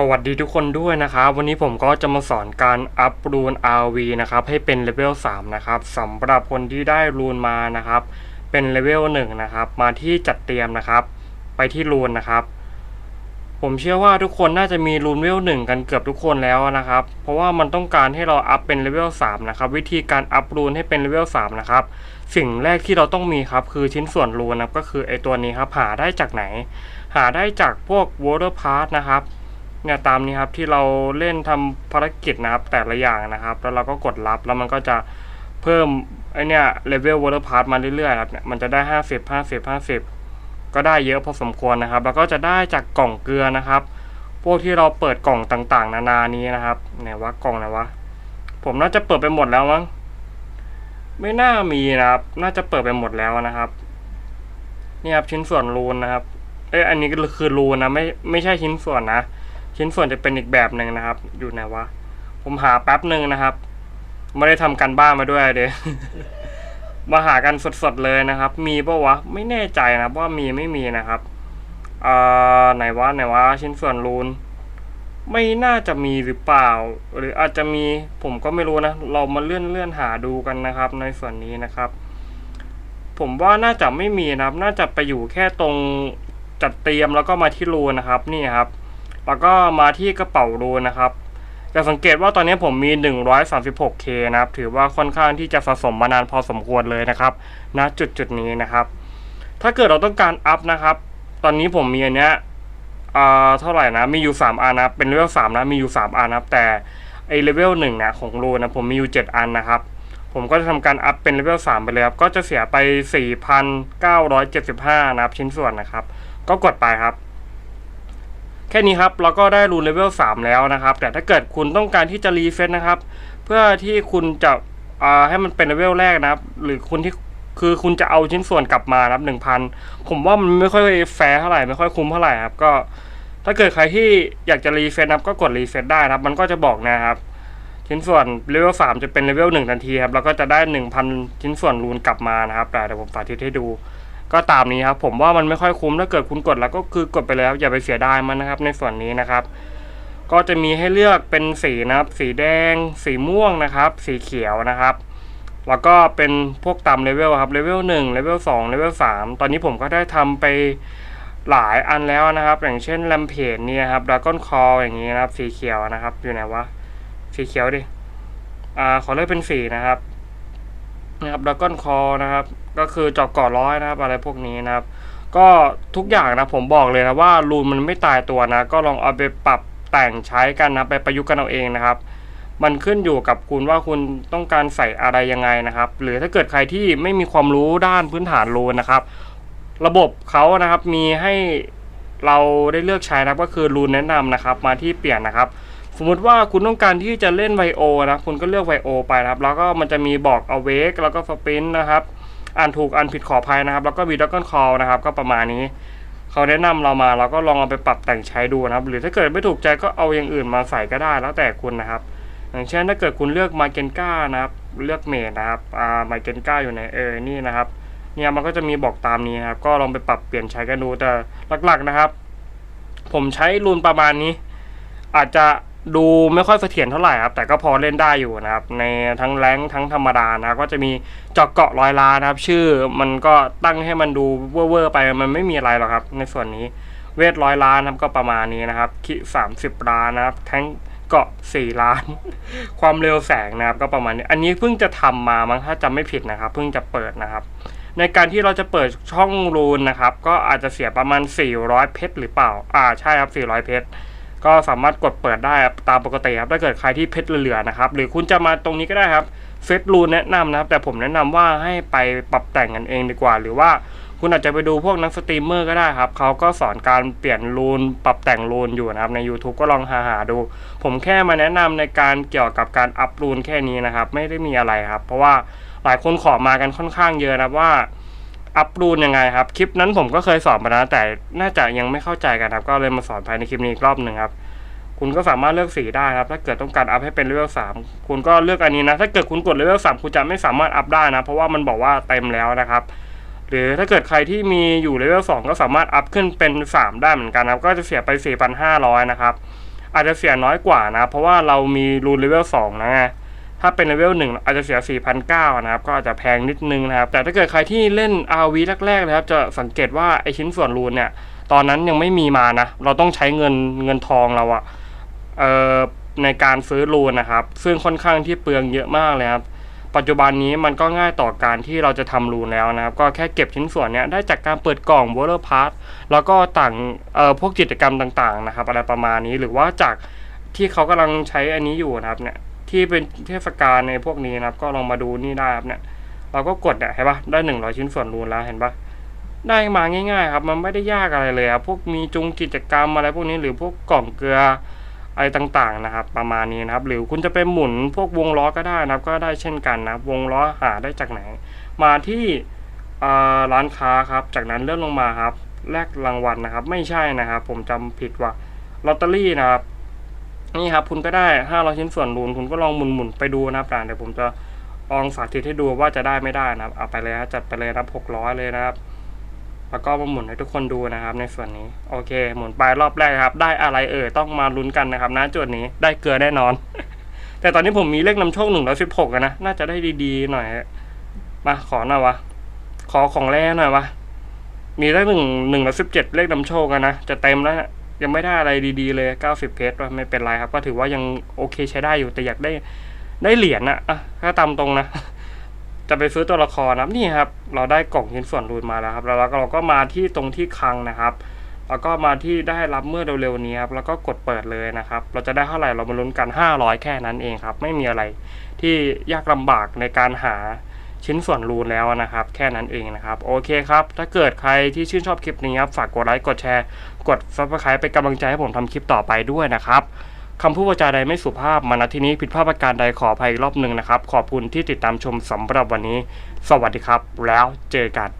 สวัสดีทุกคนด้วยนะครับ วันนี้ผมก็จะมาสอนการอัพรูน RV นะครับให้เป็นเลเวล3นะครับสำหรับคนที่ได้รูนมานะครับ เป็นเลเวล1นะครับ มาที่จัดเตรียมนะครับ ไปที่รูนนะครับ ผมเชื่อว่าทุกคนน่าจะมีรูนเลเวล1กันเกือบทุกคนแล้วนะครับ เพราะว่ามันต้องการให้เราอัพเป็นเลเวล3นะครับ วิธีการอัพรูนให้เป็นเลเวล3นะครับ สิ่งแรกที่เราต้องมีครับคือชิ้นส่วนรูนนะก็คือไอตัวนี้ครับหาได้จากไหน หาได้จากพวก water part นะครับ เนี่ยตามนี้ครับที่เราเล่นทำภารกิจนะครับแต่ละอย่างนะครับ แล้วเราก็กดรับแล้วมันก็จะเพิ่มไอเนี่ยเลเวลวอเตอร์พาร์ทมาเรื่อยๆครับเนี่ยมันจะได้ 50 50 50 ก็ได้เยอะพอสมควรนะครับ แล้วก็จะได้จากกล่องเกลือนะครับ พวกที่เราเปิดกล่องต่างๆ นานานี้นะครับไหนวะกล่องไหนวะผมน่าจะเปิดไปหมดแล้วมั้งไม่น่ามีนะครับ น่าจะเปิดไปหมดแล้วนะครับนี่ครับชิ้นส่วนรูนนะครับเอ้ยอันนี้ก็คือรูนนะไม่ไม่ใช่ชิ้นส่วนนะ ชิ้นส่วนจะเป็นอีกแบบหนึ่งนะครับ อยู่ไหนวะ ผมหาแป๊บหนึ่งนะครับ ไม่ได้ทำกันบ้านมาด้วยเดี๋ยวมาหากันสดๆเลยนะครับ มีปะวะ ไม่แน่ใจนะครับว่ามีไม่มีนะครับอ่าไหนวะไหนวะชิ้นส่วนรูน ไม่น่าจะมีหรือเปล่า หรืออาจจะมีผมก็ไม่รู้นะ เรามาเลื่อนเลื่อนหาดูกันนะครับ ในส่วนนี้นะครับ ผมว่าน่าจะไม่มีนะครับ น่าจะไปอยู่แค่ตรงจัดเตรียมแล้วก็มาที่รูนะครับ นี่ครับ แล้วก็มาที่กระเป๋ารูนะครับจะสังเกตว่าตอนนี้ผมมี 136K นะครับ ถือว่าค่อนข้างที่จะสะสมมานานพอสมควรเลยนะครับณจุดจุดนี้นะครับ ถ้าเกิดเราต้องการอัพนะครับ ตอนนี้ผมมีอันเนี้ยอ่าเท่าไหร่นะ มีอยู่ 3 อันนะ เป็นเลเวล3นะ มีอยู่ 3 อันนะแต่ไอเลเวล1เนี่ยของรูนนะ ผมมีอยู่ 7 อันนะครับ ผมก็จะทำการอัพเป็นเลเวล3ไปเลยครับ ก็จะเสียไป 4,975 นะครับ ชิ้นส่วนนะครับ ก็กดไปครับ แค่นี้ครับเราก็ได้รูนเลเวล3แล้วนะครับ แต่ถ้าเกิดคุณต้องการที่จะรีเฟซนะครับ เพื่อที่คุณจะให้มันเป็นเลเวลแรกนะครับ หรือคุณที่คือคุณจะเอาชิ้นส่วนกลับมานะครับ1,000ผมว่ามันไม่ค่อยแฟร์เท่าไหร่ไม่ค่อยคุ้มเท่าไหร่ครับก็ถ้าเกิดใครที่อยากจะรีเฟซนะครับก็กดรีเฟซได้นะครับ มันก็จะบอกนะครับ ชิ้นส่วนเลเวล3จะเป็นเลเวล1ทันทีครับแล้วก็จะได้1,000ชิ้นส่วนรูนกลับมานะครับแต่เดี๋ยวผมสาธิตให้ดู ก็ตามนี้ครับผมว่ามันไม่ค่อยคุ้มถ้าเกิดคุณกดแล้วก็คือกดไปแล้วอย่าไปเสียดายมันนะครับ ในส่วนนี้นะครับ ก็จะมีให้เลือกเป็นสีนะครับ สีแดง สีม่วงนะครับ สีเขียวนะครับ แล้วก็เป็นพวกตามเลเวลครับเลเวลหนึ่งเลเวลสองเลเวลสามตอนนี้ผมก็ได้ทำไปหลายอันแล้วนะครับ อย่างเช่นแลมเพจเนี่ยครับดราก้อนคออย่างนี้นะครับ สีเขียวนะครับ อยู่ไหนวะสีเขียวดิอ่าขอเลือกเป็นสีนะครับนะครับดราก้อนคอนะครับ ก็คือจอกก่อร้อยนะครับ อะไรพวกนี้นะครับ ก็ทุกอย่างนะผมบอกเลยนะว่ารูนมันไม่ตายตัวนะ ก็ลองเอาไปปรับแต่งใช้กันนะไปประยุกต์กันเอาเองนะครับ มันขึ้นอยู่กับคุณว่าคุณต้องการใส่อะไรยังไงนะครับ หรือถ้าเกิดใครที่ไม่มีความรู้ด้านพื้นฐานรูนนะครับ ระบบเขานะครับมีให้เราได้เลือกใช้นะครับก็คือรูนแนะนำนะครับ มาที่เปลี่ยนนะครับ สมมติว่าคุณต้องการที่จะเล่นไวโอนะคุณก็เลือกไวโอไปนะครับ แล้วก็มันจะมีบอกเอาเวกแล้วก็สปินนะครับ อ่านถูกอ่านผิดขออภัยนะครับ แล้วก็วีดักกอนคอลนะครับ ก็ประมาณนี้เขาแนะนำเรามาเราก็ลองเอาไปปรับแต่งใช้ดูนะครับ หรือถ้าเกิดไม่ถูกใจก็เอาอย่างอื่นมาใส่ก็ได้แล้วแต่คุณนะครับ อย่างเช่นถ้าเกิดคุณเลือกมาเกนก้านะครับ เลือกเมดนะครับอ่ามาเกนก้าอยู่ในเออนี่นะครับ เนี่ยมันก็จะมีบอกตามนี้นะครับ ก็ลองไปปรับเปลี่ยนใช้กันดูแต่หลักๆนะครับ ผมใช้รูนประมาณนี้ อาจจะ ดูไม่ค่อยเสถียรเท่าไหร่ครับ แต่ก็พอเล่นได้อยู่นะครับ ในทั้งแรงทั้งธรรมดานะก็จะมีเจาะเกาะร้อยล้านะครับ ชื่อมันก็ตั้งให้มันดูเว่อร์ไปมันไม่มีอะไรหรอกครับ ในส่วนนี้เวทร้อยล้านนะครับก็ประมาณนี้นะครับคิสามสิบล้านนะครับแทงเกาะสี่ล้าน ความเร็วแสงนะครับก็ประมาณนี้ อันนี้เพิ่งจะทำมามั้งถ้าจำไม่ผิดนะครับ เพิ่งจะเปิดนะครับ ในการที่เราจะเปิดช่องรูนนะครับ ก็อาจจะเสียประมาณ 400 เพชรหรือเปล่า อ่าใช่ครับ 400 เพชร ก็สามารถกดเปิดได้ตามปกติครับถ้าเกิดใครที่เพชรเหลือนะครับ หรือคุณจะมาตรงนี้ก็ได้ครับเฟซรูนแนะนำนะครับ แต่ผมแนะนำว่าให้ไปปรับแต่งกันเองดีกว่า หรือว่าคุณอาจจะไปดูพวกนักสตรีมเมอร์ก็ได้ครับ เขาก็สอนการเปลี่ยนรูนปรับแต่งรูนอยู่นะครับ ใน YouTube ก็ลองหาหาดู ผมแค่มาแนะนำในการเกี่ยวกับการอัพรูนแค่นี้นะครับ ไม่ได้มีอะไรครับ เพราะว่าหลายคนขอมากันค่อนข้างเยอะนะว่า อัพรูนยังไงครับ คลิปนั้นผมก็เคยสอนมาแล้วแต่น่าจะยังไม่เข้าใจกันครับ ก็เลยมาสอนภายในคลิปนี้อีกรอบหนึ่งครับ คุณก็สามารถเลือกสีได้ครับ ถ้าเกิดต้องการอัพให้เป็นเลเวลสามคุณก็เลือกอันนี้นะ ถ้าเกิดคุณกดเลเวลสามคุณจะไม่สามารถอัพได้นะ เพราะว่ามันบอกว่าเต็มแล้วนะครับ หรือถ้าเกิดใครที่มีอยู่เลเวลสองก็สามารถอัพขึ้นเป็นสามได้เหมือนกันครับ ก็จะเสียไปสี่พันห้าร้อยนะครับ อาจจะเสียน้อยกว่านะ เพราะว่าเรามีรูนเลเวลสองนะไง ถ้าเป็นเลเวลหนึ่งอาจจะเสีย 4,900 นะครับ ก็อาจจะแพงนิดนึงนะครับ แต่ถ้าเกิดใครที่เล่น RV แรกๆนะครับ จะสังเกตว่าไอชิ้นส่วนรูนเนี่ย ตอนนั้นยังไม่มีมานะ เราต้องใช้เงินเงินทองเราอะเอ่อในการซื้อรูนนะครับ ซึ่งค่อนข้างที่เปลืองเยอะมากเลยครับ ปัจจุบันนี้มันก็ง่ายต่อการที่เราจะทำรูนแล้วนะครับ ก็แค่เก็บชิ้นส่วนเนี้ยได้จากการเปิดกล่อง w o r l d p a s s แล้วก็ต่างเอ่อพวกกิจกรรมต่างๆนะครับ อะไรประมาณนี้ หรือว่าจากที่เขากำลังใช้อันนี้อยู่นะครับเนี่ย ที่เป็นเทศกาลในพวกนี้นะครับ ก็ลองมาดูนี่ได้ครับเนี่ยเราก็กดเนี่ยเห็นปะได้หนึ่งร้อยชิ้นส่วนรูนแล้วเห็นปะได้มาง่ายๆครับ มันไม่ได้ยากอะไรเลยครับพวกมีจุงกิจกรรมอะไรพวกนี้หรือพวกกล่องเกลืออะไรต่างๆนะครับ ประมาณนี้นะครับ หรือคุณจะไปหมุนพวกวงล้อก็ได้นะครับ ก็ได้เช่นกันนะวงล้อหาได้จากไหน มาที่ร้านค้าครับ จากนั้นเลื่อนลงมาครับแลกรางวัลนะครับ ไม่ใช่นะครับ ผมจำผิดว่าลอตเตอรี่นะครับ นี่ครับคุณก็ได้500ชิ้นส่วนรูนคุณก็ลองหมุนๆไปดูนะครับอ่เดี๋ยวผมจะลองสาธิตให้ดูว่าจะได้ไม่ได้นะครับ เอาไปเลยครับจัดไปเลยนะครับ600เลยนะครับ แล้วก็มาหมุนให้ทุกคนดูนะครับ ในส่วนนี้ โอเค หมุนไปรอบแรกครับ ได้อะไรเอ่ยต้องมาลุ้นกันนะครับนะจุดนี้ได้เกลือแน่นอน แต่ตอนนี้ผมมีเลขนำโชคหนึ่งร้อยสิบหกนะน่าจะได้ดีๆหน่อยมาขอหน่อยวะขอของแร่หน่อยวะมีเลขหนึ่งหนึ่งร้อยสิบเจ็ดเลขนำโชคกันนะจะเต็มแล้วนะ ยังไม่ได้อะไรดีๆเลยเก้าสิบเพชรไม่เป็นไรครับ ก็ถือว่ายังโอเคใช้ได้อยู่แต่อยากได้ได้เหรียญนะอะถ้าตามตรงนะ จะไปซื้อตัวละครนะนี่ครับ เราได้กล่องชิ้นส่วนรูนมาแล้วครับ แล้วเราก็มาที่ตรงที่คลังนะครับ แล้วก็มาที่ได้รับเมื่อเร็วๆนี้ครับ แล้วก็กดเปิดเลยนะครับ เราจะได้เท่าไหร่เรามาลุ้นกัน 500 แค่นั้นเองครับ ไม่มีอะไรที่ยากลำบากในการหา ชิ้นส่วนรูนแล้วนะครับ แค่นั้นเองนะครับ โอเคครับ ถ้าเกิดใครที่ชื่นชอบคลิปนี้ครับ ฝากกดไลค์ กดแชร์ กด subscribe เป็นกำลังใจให้ผมทำคลิปต่อไปด้วยนะครับคำพูดวาจาใดไม่สุภาพมาณที่นี้ผิดพลาดประการใดขออภัยอีกรอบหนึ่งนะครับ ขอบคุณที่ติดตามชมสำหรับวันนี้ สวัสดีครับ แล้วเจอกัน